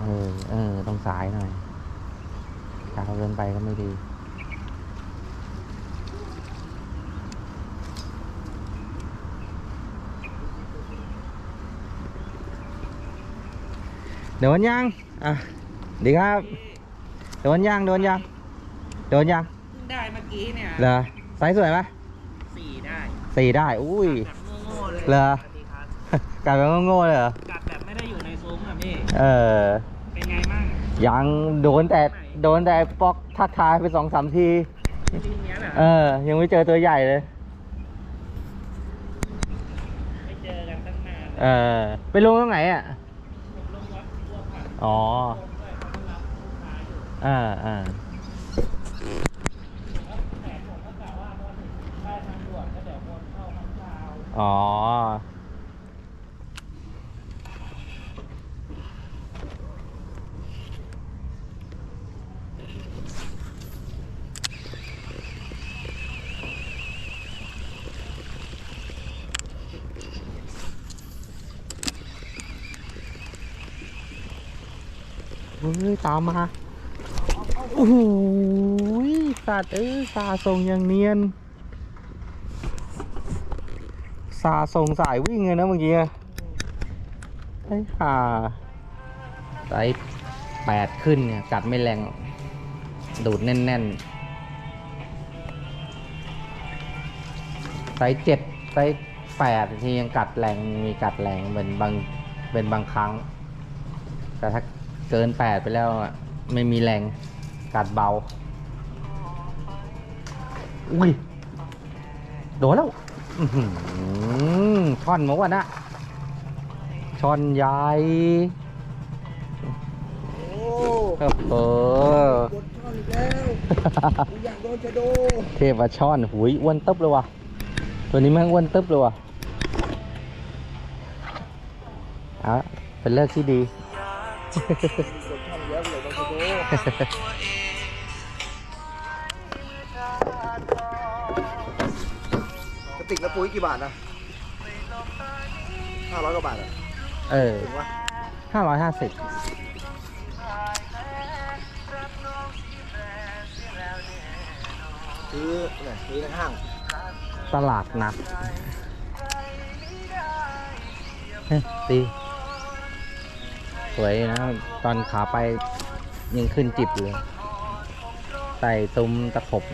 เออ เออ ต้องสายหน่อยยาวเกินไปก็ไม่ดี โดนยัง อะ ดีครับ โดนยัง โดนยัง โดนยัง ได้เมื่อกี้เนี่ยเหรอไซส์สวยไหมสี่ได้สี่ได้ อุ้ยแบบโง่ๆเลยเหรอสวัสดีครับกลายเป็นโง่ๆเลยเหรอ เออ เป็นไงมั่งยังโดนแต่โดนแต่ปอกทักทายไปสองสามทีทีเนี้ยแหละเออ ยังไม่เจอตัวใหญ่เลย ไม่เจอกันตั้งนานเออ ไปลงตรงไหนอะ ผมลงวัดบัวผัดอ๋อด้วยเขาก็รับลูกค้าอยู่อ่าอ่าแต่ผมก็กะว่าพอถึงได้ทางด่วนก็เดี๋ยววนเข้าข้างเช้าอ๋อ เฮ้ยตามมาโอ้โหสัตว์เอ้ยสาทรงอย่างเนียนสาทรงสายวิ่งเลยนะเมื่อกี้ไอ้ห่าไซส์แปดขึ้นเนี่ยกัดไม่แรง ดูดแน่นๆไซส์เจ็ดไซส์แปดที่ยังกัดแรงมีกัดแรงเป็นบางเป็นบางครั้ง แต่ถ้า เกินแปดไปแล้วอะไม่มีแรงกัดเบา อุ้ย โดนแล้วอื้อหือช่อนมาวะนะช่อนใหญ่โอ้โอ้โหโดนช่อนอีกแล้วกูอยากโดนชะโดเทพช่อนหุยอ้วนตึ๊บเลยว่ะ ตัวนี้แม่งอ้วนตึ๊บเลยว่ะเอาเป็นเลิกที่ดี โดนช่อนเยอะเลยโดนชะโดกระติกละปุ๋ยกี่บาทนะห้าร้อยกว่าบาทอะเออถึงวะห้าร้อยห้าสิบซื้อเนี่ยซื้อในห้าง ตลาดนัดเฮ้ยตี สวยนะตอนขาไปยังขึ้นจิบอยู่เลยใส่ซุ้มตะขบ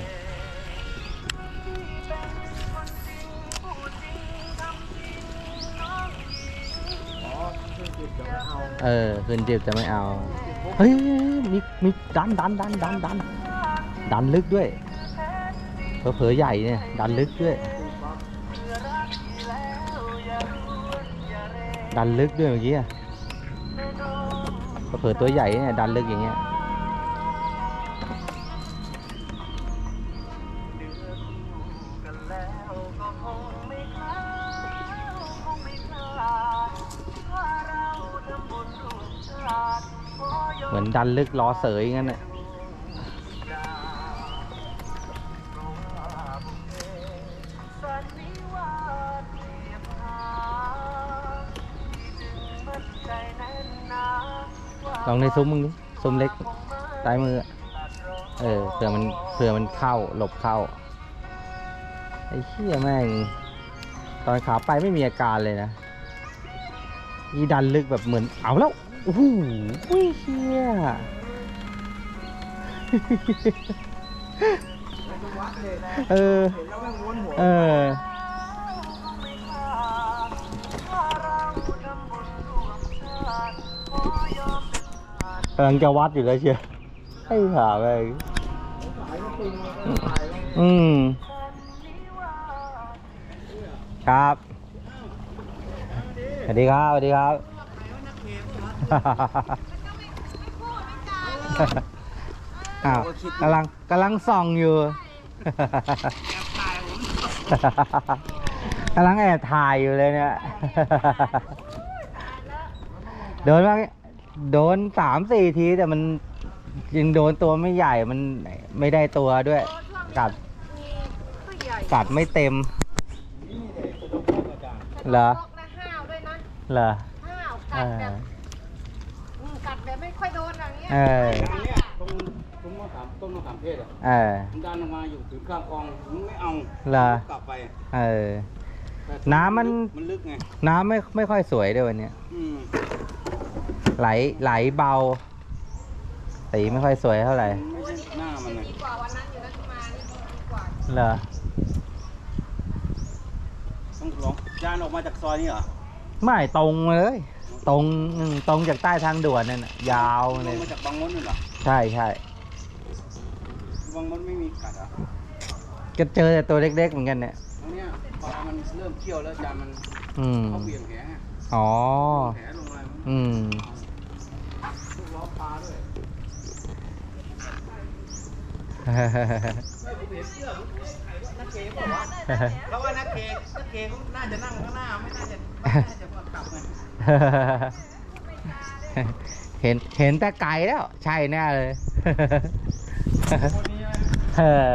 อ๋อเครื่องจิบเดี๋ยวไม่เอขึ้นจิบจะไม่เอา เฮ้ยมีมีดันดันดันดันดันดันลึกด้วยเผลอๆใหญ่เนี่ย ดันลึกด้วย ดันลึกด้วยเมื่อกี้อะ เผลอตัวใหญ่เนี่ยดันลึกอย่างเงี้ยเหมือนดันลึกล้อเสยงั้นน่ะ ลองในซุ้มมึงดิซุ้มเล็กซ้ายมือ เออเผื่อมันเผื่อมันเข้าหลบเข้า ไอ้เหี้ยแม่ง ตอนขาไปไม่มีอาการเลยนะนี่ดันลึกแบบเหมือนเอาแล้วโอ้โหเหี้ยเออ เออ กำลังจะวัดอยู่แล้วเชียวให้หาไปอืม ครับ สวัสดีครับ สวัสดีครับ อ้าวกำลังกำลังส่องอยู่ กำลังแอบถ่ายอยู่เลยเนี่ยโดนมา โดนสามสี่ทีแต่มันยังโดนตัวไม่ใหญ่มันไม่ได้ตัวด้วย กัดกัดไม่เต็ม เหรอนกนะห้าวด้วยนะเหรอ ห้าวกัเอดแบอบอืมกัดแบบไม่ค่อยเออทางเนี้ยตรงตรงมะขามต้นมะขามเทศอะเออมันดันออกมาอยู่ถึงข้างคลองมึงไม่เอาเหรอ กลับไปเออ แต่น้ำมัน มันลึกไง น้ำไม่ไม่ค่อยสวยด้วยวันเนี้ยอืม ไหลไหลเบาสีไม่ค่อยสวยเท่าไหร่มันไม่ใช่หน้ามันไงดีกว่าวันนั้นอยู่นะที่มานี่ดีกว่าเหรอต้องลองยานออกมาจากซอยนี่เหรอไม่ตรงเลย ตรงอืมตรงจากใต้ทางด่วนนั่นน่ะยาวลเลยงมาจากบางมดนี่เหรอใช่ใช่บางมดไม่มีกัดเหรอะก็เจอแต่ตัวเล็กๆเหมือนกันเนี่ยตรงเนี้ยปลามันเริ่มเคี่ยวแล้วจานมันอืมเขาเบี่ยงแหไงอ๋อแห ลงอะไรมันอืมลูกล้อปลาด้วยเขาว่านักเกย์นักเกย์เขาน่าจะนั่งข้างหน้าไม่น่าจะไม่น่าจะมากลับไงเห็นเห็นแต่ไกลแล้ว ใช่แน่เลยเออ